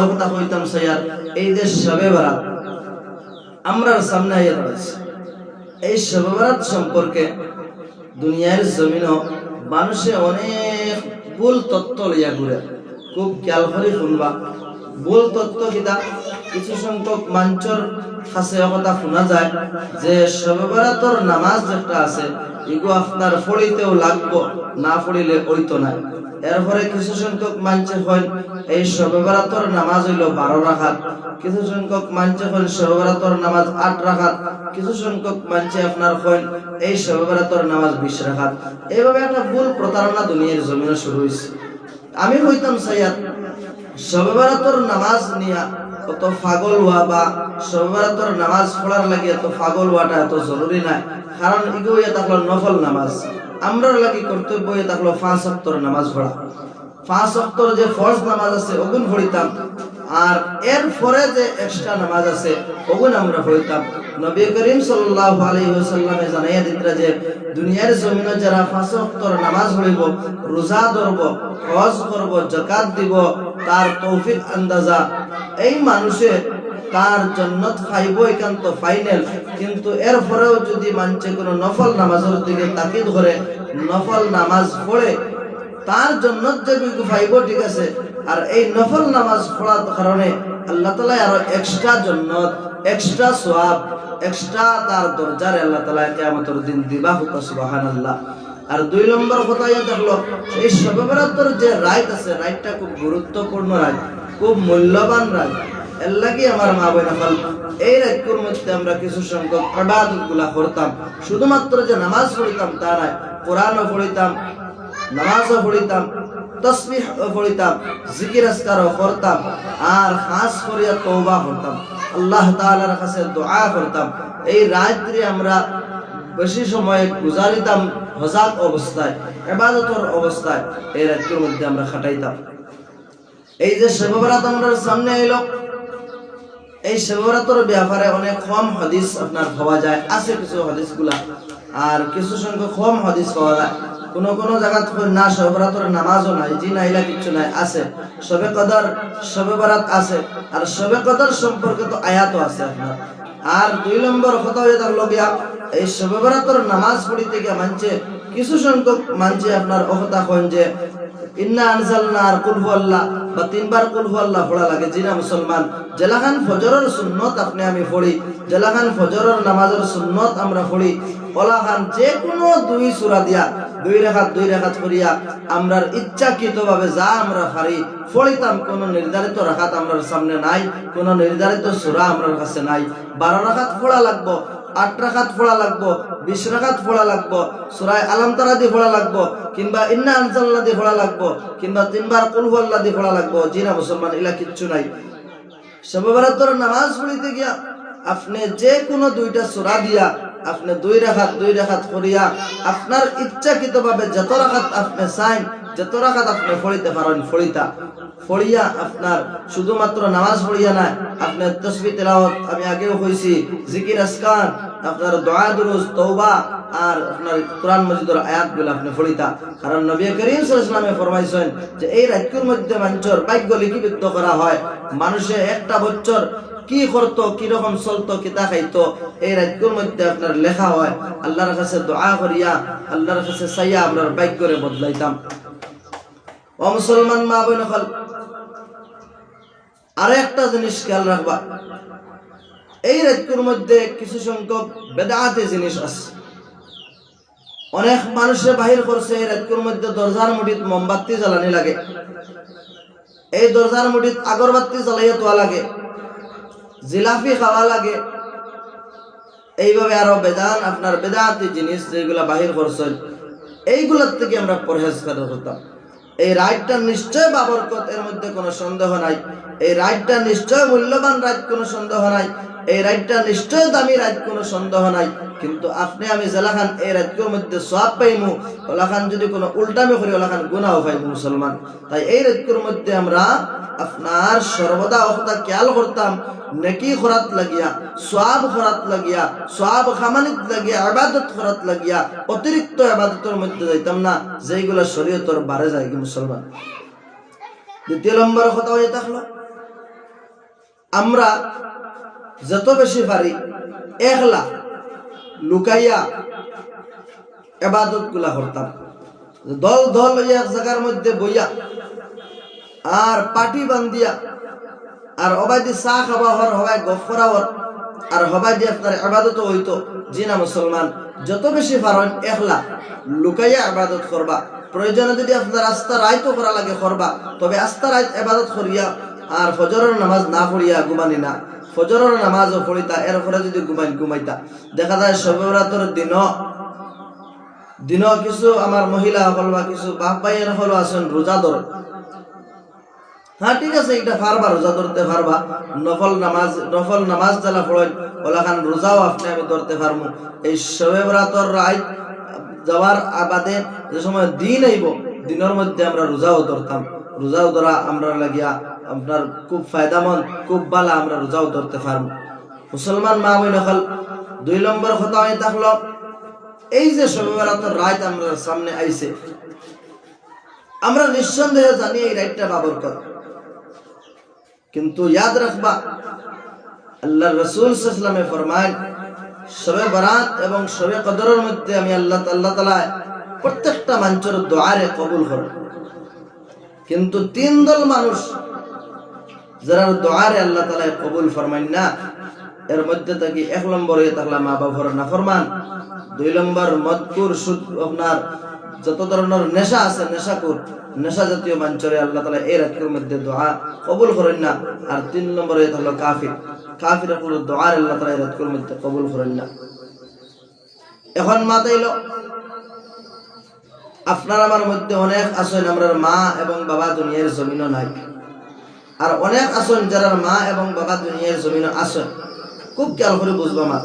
কথা কইতাম এই যে আমরার সামনে আইয়া দাঁড়াইছে। এই সম্পর্কে দুনিয়ার জমিনও মানুষে অনেক ভুল তত্ত্ব লইয়া ঘুরে। খুব খেয়াল করে শুনবা। ভুল তত্ত্ব কিতা? কিছু সংখ্যক মাঞ্চর কাছে কথা শোনা যায়, যে শবে বারাতর নামাজ যেটা আছে, এগো আপনার ফড়িতেও লাগবো, না ফড়িলে ওইতো নাই এরপরে কিছু সংখ্যক মানছে হয় এই শবে বারাতর নামাজ হইল বারো রাখাত। কিছু সংখ্যক মানছে হয় শবে বারাতর নামাজ আট রাখাত। কিছু সংখ্যক মানছে আপনার হয় এই শবে বারাতর নামাজ বিশ রাখাত। এইভাবে একটা ভুল প্রতারণা দুনিয়ার জমিনে শুরু হয়েছে আমি হইতাম সাইয়াদ শবে বারাতর নামাজ নিয়া অত পাগল হওয়া বা শবে নামাজ পড়ার লাগে এত পাগল হওয়াটা এত জরুরি নাই। কারণ ইগো ইয়া থাকল নফল নামাজ। আমরার লাগি কর্তব্য ইয়া থাকল পাঁচ অক্তর নামাজ পড়া। পাঁচ অক্তর যে ফরজ নামাজ আছে, ওগুন পড়িতাম। আর এর পরে যে এক্সট্রা নামাজ আছে ওগুন আমরা পড়িতাম। নবী করিম সাল্লাল্লাহু জানাইয়া দিতরা যে, দুনিয়ার জমিনে যারা পাঁচ নামাজ পড়িব, রোজা ধরব, হজ করব, যাকাত দিব, তার তৌফিক আন্দাজা। এই মানুষে তার জন্নত খাইব একান্ত ফাইনাল কিন্তু এর এরপরেও যদি মানছে কোনো নফল নামাজের দিকে তাকিদ করে, নফল নামাজ পড়ে, তার জন্য যে পাইব, ঠিক আছে। আর এই নফল নামাজ পড়ার কারণে আল্লাহ তালা আরও এক্সট্রা জন্নত এক্সট্রা সোয়াব এক্সট্রা তার দরজারে আল্লাহ তালা কেমতর দিন দিবা হুকা সুবাহান আল্লাহ আর দুই নম্বর কথা দেখল, এই সবেবরাতর যে রাইট আছে রাইটটা খুব গুরুত্বপূর্ণ রাইট খুব মূল্যবান রাইট এর লাগি আমার মা বোন আমল এই রাজ্যের মধ্যে আমরা কিছু সংখ্যক ইবাদতগুলা করতাম শুধুমাত্র যে নামাজ পড়িতাম তা নয়, কোরআনও পড়িতাম, নামাজও পড়িতাম তসবিহ পড়িতাম, জিকির আসকারও করতাম, আর খাস করিয়া তওবা করতাম। আল্লাহ তাআলার কাছে দোয়া করতাম। এই রাত্রি আমরা বেশি সময় গুজারিতাম হজাক অবস্থায়, ইবাদতর অবস্থায়, এই রাত্রির মধ্যে আমরা খাটাইতাম। এই যে সেবাবরাত আমরা সামনে এলো, এই সেবাবরাতর ব্যাপারে অনেক কম হাদিস আপনার পাওয়া যায়, আছে কিছু হাদিসগুলা, আর কিছু সংখ্যক কম হাদিস পাওয়া যায়। কোন কোন জায়গা না সবেবরাতর নামাজও নাই, জি নাইলা কিছু নাই, আছে। সবে কদর সবে বরাত আছে। আর সবে কদর সম্পর্কে তো আয়াতও আছে আপনার। আর দুই নম্বর কথা হয়ে থাকল গিয়া এই সবে বরাতর নামাজ পড়িতে গিয়া মানছে, কিছু সংখ্যক মানছে আপনার অহতা কন যে, ইন্না আনজালনা আর কুলহু আল্লাহ বা তিনবার কুলহু আল্লাহ পড়া লাগে জিনা মুসলমান। জেলাখান ফজরের সুন্নত আপনি আমি পড়ি, জেলাখান ফজরের নামাজের সুন্নত আমরা পড়ি। ওলাখান যে কোনো দুই সূরা দিয়া দুই রেখাত দুই রেখাত করিয়া আমরার ইচ্ছাকৃতভাবে যা আমরা পারি পড়িতাম কোনো নির্ধারিত রাখাত আমরার সামনে নাই, কোনো নির্ধারিত সূরা আমরার কাছে নাই। বারো রাখাত পড়া লাগবো, আট রাখাত পড়া লাগবো, বিশ রাখাত পড়া লাগবো, সুরায় আলাম তারা দিয়ে পড়া লাগবো, কিংবা ইন্না আনসাল্লাহ দিয়ে পড়া লাগবো, কিংবা তিনবার কুলহু আল্লাহ দিয়ে পড়া লাগবো, জিনা মুসলমান ইলা কিচ্ছু নাই। সববারাতর নামাজ পড়িতে গিয়া আপনি যে কোনো দুইটা সূরা দিয়া আপনি দুই রাখাত দুই রাখাত করিয়া আপনার ইচ্ছাকৃত ভাবে যত রাখাত আপনি চাইন, যত রাখাত আপনি ফড়িতে পারেন ফড়িতা ফড়িয়া আপনার শুধুমাত্র নামাজ পড়িয়া না আপনার তসবি তেলাওয়াত, আমি আগেও কইছি, জিকির আসকান আপনার দোয়া দুরুজ, তওবা আর আপনার কোরআন মজিদের আয়াতগুলো আপনি ফড়িতা কারণ নবী করিম সাল্লাল্লাহু ফরমাইছেন যে এই রাজ্যের মধ্যে মানুষের ভাগ্য লিপিবদ্ধ করা হয়। মানুষে একটা বছর কি করতো কি রকম চলতো, কিতা খাইতো, এই রাজ্যের মধ্যে আপনার লেখা হয়, আল্লাহর কাছে দোয়া করিয়া, আল্লাহর কাছে চাইয়া আপনার ভাগ্যরে বদলাইতাম। ও মুসলমান মা বোন আরও একটা জিনিস খেয়াল রাখবা। এই রাজ্যের মধ্যে কিছু সংখ্যক বেদাতে জিনিস আছে। অনেক মানুষের বাহির করছে এই রাজ্যের মধ্যে দরজার মুঠিত মোমবাতি জ্বালানি লাগে। এই দরজার মুঠিত আগরবাতি জ্বালাইয়া তোয়া লাগে। জিলাপি খাওয়া লাগে। এইভাবে আরও বেদান আপনার বেদাতি জিনিস যেগুলা বাহির করছেন, এইগুলোর থেকে আমরা পরহেজ করে হতাম। এই রাইটটা নিশ্চয় বাবরকত, এর মধ্যে কোনো সন্দেহ নাই। এই রাইটটা নিশ্চয় মূল্যবান রাইট, কোনো সন্দেহ নাই। এই রাইটটা নিশ্চয় দামি রাইট, কোনো সন্দেহ নাই। কিন্তু আপনি আমি জেলাখান, এই রাজ্যের মধ্যে সব পাইমু, ওলাখান যদি কোনো উল্টামি করি, ওলাখান গুনাও পাইমু মুসলমান। তাই এই রাজ্যের মধ্যে আমরা আপনার সর্বদা অকতা খেয়াল করতাম, নেকি খরাত লাগিয়া সব খরাত লাগিয়া সব খামানিত লাগিয়া আবাদত খরাত লাগিয়া, অতিরিক্ত আবাদতের মধ্যে যাইতাম না, যেইগুলো শরীয়তর বারে যায় মুসলমান। দ্বিতীয় নম্বর কথা হয়ে থাকল আমরা যত বেশি পারি একলা লুকাইয়া এবাদতগুলা করতাম। দল দল এক জায়গার মধ্যে বইয়া আর পাটি বান্ধিয়া আর হবাই দি চা খাবা হর, হবাই গফ করা আর হবাই দি আপনার আবাদত হইতো, জি না মুসলমান? যত বেশি পারেন একলা লুকাইয়া আবাদত করবা। প্রয়োজনে যদি আপনার আস্থা রায়তো করা লাগে করবা, তবে আস্থা রায় আবাদত করিয়া আর ফজরের নামাজ না পড়িয়া ঘুমানি না। ফজরের নামাজও পড়িতা, এরপরে যদি ঘুমাই ঘুমাইতা। দেখা যায় সবেরাতর দিন দিন কিছু আমার মহিলা সকল বা কিছু বাপ ভাইয়ের সকল আছেন রোজা ধরে। হ্যাঁ ঠিক আছে এটা পারবা, রোজা ধরতে পারবা। নফল নামাজ নফল নামাজ জ্বালা পড়েন ওলাখান রোজাও আপনি আমি ধরতে পারব। এই শবে বরাতর রায় যাওয়ার আবাদে যে সময় দিন আইব দিনের মধ্যে আমরা রোজাও ধরতাম। রোজাও ধরা আমরা লাগিয়া আপনার খুব ফায়দামন্দ, খুব বালা আমরা রোজাও ধরতে পারব। মুসলমান মা আমি নকল দুই নম্বর কথা হয়ে থাকল, এই যে শবে বরাতর রাত আমরা সামনে আইছে, আমরা নিঃসন্দেহে জানি এই রাইটটা বাবর কথা কিন্তু ইয়াদ রাখবা আল্লাহ রসুল সাল্লামে ফরমায়, সবে বরাত এবং সবে কদরের মধ্যে আমি আল্লাহ আল্লাহ তালা প্রত্যেকটা মানুষের দোয়ারে কবুল করব কিন্তু তিন দল মানুষ যারা দোয়ারে আল্লাহ তালা কবুল ফরমাইন না, এর মধ্যে থাকি এক নম্বর হয়ে থাকলাম মা বাবার না ফরমান দুই নম্বর মদকুর সুদ আপনার যত ধরনের নেশা আছে নেশাকুর নেশা জাতীয় মাঞ্চরে আল্লাহ তালা এই রাতের মধ্যে দোয়া কবুল করেন না, আর তিন নম্বরে হলো কাফির কাফির হলো দোয়ার আল্লাহ তালা এই রাতের মধ্যে কবুল করেন না। এখন মাতাইল আপনার আমার মধ্যে অনেক আসন আমরা মা এবং বাবা দুনিয়ার জমিনও নাই। আর অনেক আসন যারা মা এবং বাবা দুনিয়ার জমিনও আসন খুব খেয়াল করে বুঝবা মা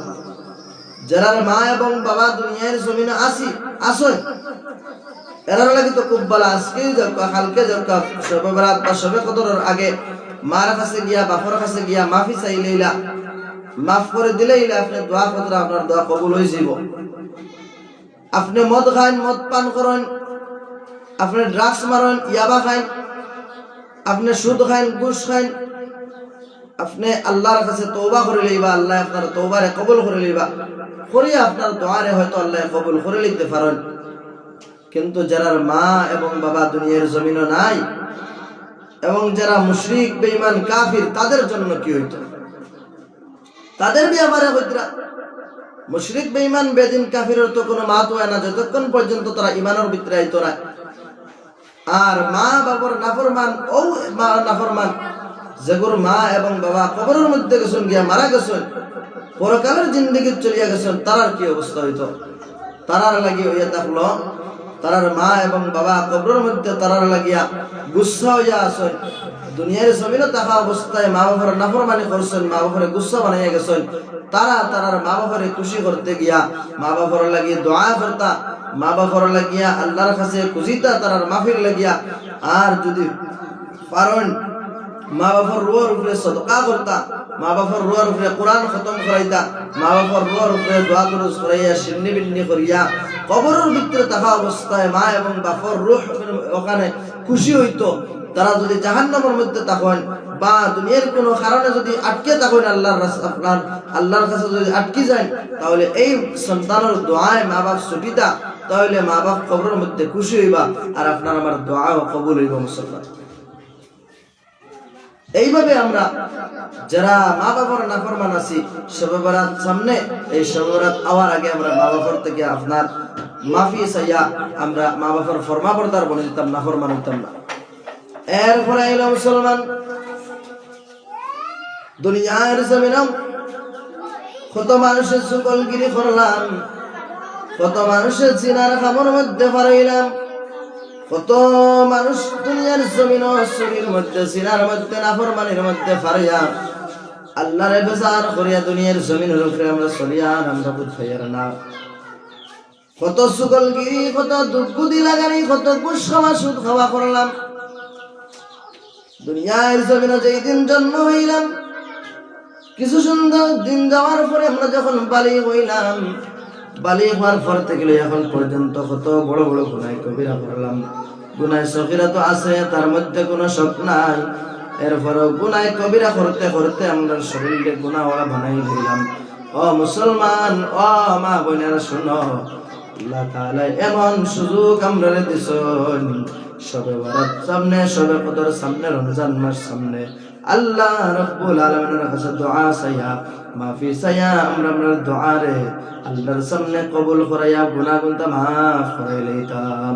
যারা মা এবং বাবা দুনিয়ার জমিনে আসি আসন এরার লাগে তো খুব বলা আজকেই যাক কালকে যাক সবে বরাত বা সবে কদরের আগে মার কাছে গিয়া, বাপর কাছে গিয়া মাফি চাইলেইলা, মাফ করে দিলেইলা, আপনি দোয়া পত্র আপনার দোয়া কবুল হয়ে যাব আপনি মদ খান, মদ পান করেন, আপনি ড্রাগস মারেন, ইয়াবা খান, আপনি সুদ খান, ঘুষ খান, আপনি আল্লাহর কাছে তওবা করে লইবা, আল্লাহ আপনার তৌবারে কবুল করে লইবা। করিয়া আপনার দোয়ারে হয়তো আল্লাহ কবুল করে লিখতে পারেন। কিন্তু যারার মা এবং বাবা দুনিয়ার জমিন নাই, এবং যারা মুশরিক, বেঈমান, কাফির, তাদের জন্য কি হইত? তাদের ব্যাপারে হইতরা মুশরিক বেঈমান, বেদিন কাফিরের তো কোনো মাত হয় না, যতক্ষণ পর্যন্ত তারা ইমানের ভিতরে আইতো না। আর মা বাবার নাফরমান, ও মা নাফরমান যেগুর মা এবং বাবা কবরের মধ্যে গেছেন, গিয়া মারা গেছেন, পরকালের জিন্দগি চলিয়া গেছেন তারার কি অবস্থা হইতো? তারার লাগি হইয়া থাকল তারার মা এবং বাবা কবরের মধ্যে তারার লাগিয়া গুসা হইয়া আসেন। দুনিয়ার জমিনে তাহা অবস্থায় মা বাবার নাফরমানি করছেন, মা বাবার গুসা বানাইয়া গেছেন। তারা তারার মা বাবারে খুশি করতে গিয়া মা বাবার লাগিয়ে দোয়া করতা, মা বাবার লাগিয়া আল্লাহর কাছে খুঁজিতা, তারার মাফির লাগিয়া। আর যদি পারেন মা বাবার রুয়ার উপরে সদকা মা বাবার রুয়ার উপরে কোরআন খতম মা বাবার রুয়ার উপরে দোয়া করাইয়া সিন্নি বিন্নি করিয়া কবরের ভিতরে অবস্থায় মা এবং বাপর ওখানে খুশি হইতো তারা যদি জাহান্নামের মধ্যে থাকেন বা দুনিয়ার কোনো কারণে যদি আটকে থাকেন আল্লাহর আপনার আল্লাহর কাছে যদি আটকে যায়, তাহলে এই সন্তানের দোয়ায় মা বাপ ছুটিতা তাহলে মা বাপ কবরের মধ্যে খুশি হইবা। আর আপনার আমার দোয়াও কবুল হইব মুসলমান এইভাবে আমরা যারা মা বাবার নাফরমান আছি সবেবরাত সামনে, এই সবেবরাত আওয়ার আগে আমরা মা বাবার থেকে আপনার মাফি চাইয়া আমরা মা বাবার ফরমা বর্দার বলে দিতাম নাফরমান হইতাম না। এরপরে এলো মুসলমান। দুনিয়ার জমিনম কত মানুষের সুকলগিরি করলাম, কত মানুষের চিনার খামর মধ্যে পারাইলাম কত মানুষ দুনিয়ার জমিন শরীর মধ্যে, সিনার মধ্যে, নাফরমানির মধ্যে ফারিয়া আল্লাহরে বেজার করিয়া দুনিয়ার জমিনের উপরে আমরা চলিয়ার আমরা বুধ হইয়ার না। কত সুগলগিরি কত দুঃখুদি লাগানি, কত ঘুষ খাওয়া সুদ খাওয়া করলাম। দুনিয়ার জমিনে যেই দিন জন্ম হইলাম, কিছু সুন্দর দিন যাওয়ার পরে আমরা যখন বালি হইলাম বালি হওয়ার পর থেকে এখন পর্যন্ত কত বড় বড় গুনায় কবিরা করলাম গুনায় সকিরা তো আছে, তার মধ্যে কোনো শখ নাই। এরপরেও গুনায় কবিরা করতে করতে আমরা শরীরকে গুনাওয়ালা বানাই দিলাম। ও মুসলমান, ও মা বোনেরা শুনো এমন সুযোগ আমরা সবে বরাত সামনে, সবে কদর সামনে, রমজান মাস সামনে। আল্লাহ রব্বুল আলামিনের কাছে দোয়া সাইয়া মাফি সাইয়া আমরা আমরা দোয়া রে আল্লাহর সামনে কবুল করাইয়া গুনা গুনাহগুনটা মাফ করে লইতাম।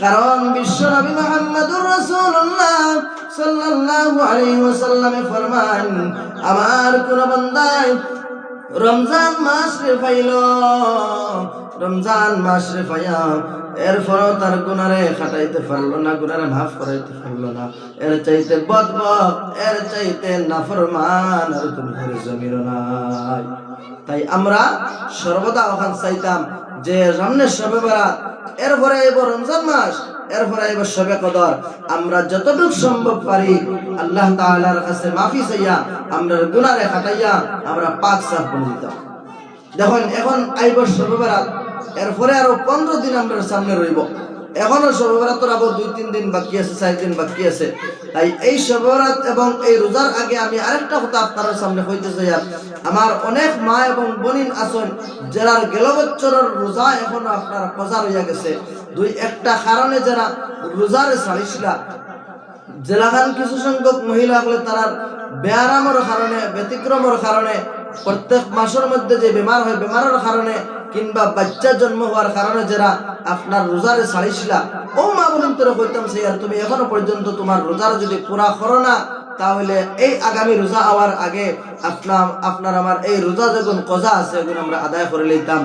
কারণ বিশ্ব নবী মুহাম্মদুর রাসূলুল্লাহ সাল্লাল্লাহু আলাইহি ওয়াসাল্লামে ফরমান আমার কোন বান্দায় রমজান মাস রে পাইল রমজান মাস রে পাইয়া এরপরও তার গুনারে খাটাইতে পারল না, গুনারে মাফ করাইতে পারল না। এর চাইতে বদবক এর চাইতে নাফরমান, আর তুমি ঘরে জমির নাই। তাই আমরা সর্বদা ওখান চাইতাম যে সামনে সবে বেড়াত এরপরে এবার রমজান মাস, এরপরে এবার সবে কদর। আমরা যতটুকু সম্ভব পারি আল্লাহ তাআলার কাছে মাফি চাইয়া, আমরা গুনারে খাটাইয়া, আমরা পাক সাফ করে দিতাম। দেখুন, এখন আইব সবে বেড়াত এরপরে আরও পনেরো দিন আমরা সামনে রইব। এখনও সবেবরাত আবার দুই, তিন দিন বাকি আছে, চার দিন বাকি আছে। তাই এই সবেবরাত এবং এই রোজার আগে আমি আরেকটা কথা আপনার সামনে হইতে চাই আমার অনেক মা এবং বোনিন আছেন যারা গেল বছরের রোজা এখনও আপনার প্রচার হইয়া গেছে। দুই, একটা কারণে যারা রোজারে ছাড়িছিলা জেলাখান কিছু সংখ্যক মহিলা হলে তারা ব্যায়ামের কারণে, ব্যতিক্রমের কারণে প্রত্যেক মাসের মধ্যে যে বেমার হয়, বেমারের কারণে কিংবা বাচ্চা জন্ম হওয়ার কারণে যারা আপনার রোজারে ছাড়িছিলা ও মা বলুন তোরা কইতাম, সেই আর তুমি এখনও পর্যন্ত তোমার রোজার যদি পুরা করো না, তাহলে এই আগামী রোজা হওয়ার আগে আপনার আপনার আমার এই রোজা যখন কজা আছে এগুলো আমরা আদায় করে লইতাম।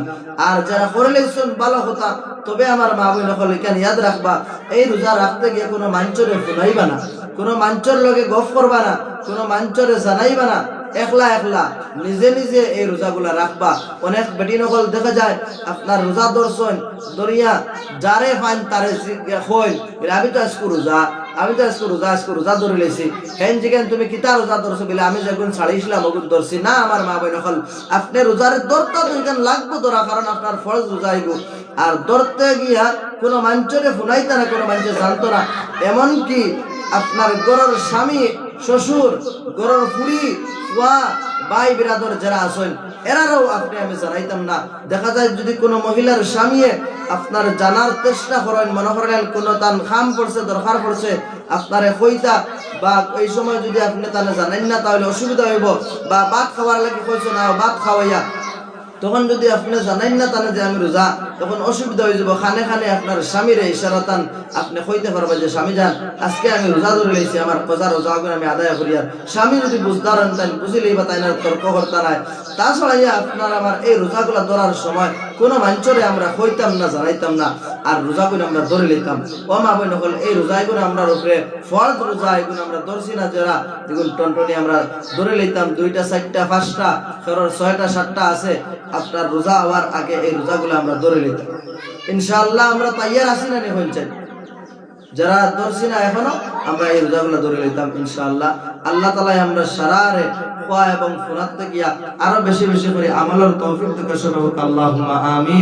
আর যারা করে লইছেন, ভালো কথা, তবে আমার মা বোন হল এখানে ইয়াদ রাখবা, এই রোজা রাখতে গিয়ে কোনো মাঞ্চরে ফুনাইবা না, কোনো মাঞ্চর লগে গফ করবা না, কোনো মাঞ্চরে জানাইবা না একলা একলা, নিজে নিজে এই রোজাগুলা রাখবা। অনেক বেটি নকল দেখা যায়, আপনার রোজা দর্শন, দরিয়া, যারে ফাইন তারে হই আমি তো আজকে রোজা, আমি তো আজকে রোজা আজকে রোজা ধরে লেছি। হেন জিগেন তুমি কিতা রোজা ধরছো বলে আমি যখন ছাড়িয়েছিলাম ওগুন ধরছি, না আমার মা বোন নকল আপনি রোজার দরটা তো এখানে লাগবো ধরা, কারণ আপনার ফরজ রোজা আইব আর ধরতে গিয়া কোনো মাঞ্চরে ফুনাইতে না, কোনো মাঞ্চে জানতো না। এমনকি আপনার গরর স্বামী শ্বশুর গরর ফুড়ি ফুয়া ভাই বিরাদর যারা আছেন, এরারও আপনি আমি জানাইতাম না। দেখা যায় যদি কোনো মহিলার স্বামী আপনার জানার চেষ্টা করেন, মনে করেন কোনো তান খাম পড়ছে, দরকার পড়ছে, আপনারে কইতা, বা এই সময় যদি আপনি তাহলে জানেন না, তাহলে অসুবিধা হইব, বা ভাত খাওয়ার লাগে কইছো না, ভাত খাওয়াইয়া। তখন যদি আপনি জানেন না তাহলে যে আমি রোজা তখন অসুবিধা হয়ে যাব। খানে খানে আপনার স্বামীর ইশারাতান আপনি কইতে পারবেন যে, স্বামী যান, আজকে আমি রোজা ধরে লইছি আমার কজা রোজা আগুন আমি আদায় করি আর স্বামী যদি বুঝদার হন তাই বুঝিলেই বা তাই না তর্ক করতে নাই। তাছাড়া ইয়া আপনার আমার এই রোজাগুলা ধরার সময় কোনো মাঞ্চরে আমরা কইতাম না, জানাইতাম না, আর রোজাগুলো আমরা ধরে লইতাম ও মা বই নকল এই রোজাগুলো আমরা উপরে ফল রোজা এগুলো আমরা ধরছি না যারা এগুলো টনটনি আমরা ধরে লইতাম দুইটা, চারটা, পাঁচটা ছয়টা, সাতটা আছে। আপনার রোজা হওয়ার আগে এই রোজাগুলো আমরা ধরে লইতাম ইনশাআল্লাহ আমরা তাইয়ার আছি না নি চাই। যারা ধরছি না এখনও, আমরা এই রোজাগুলো ধরে নিতাম, ইনশাআল্লাহ। আল্লাহ তালাই আমরা সারারে খোয়া এবং ফোনাত্তে গিয়া আরও বেশি বেশি করে আমলের তৌফিক থেকে সবাই আল্লাহ আমিন।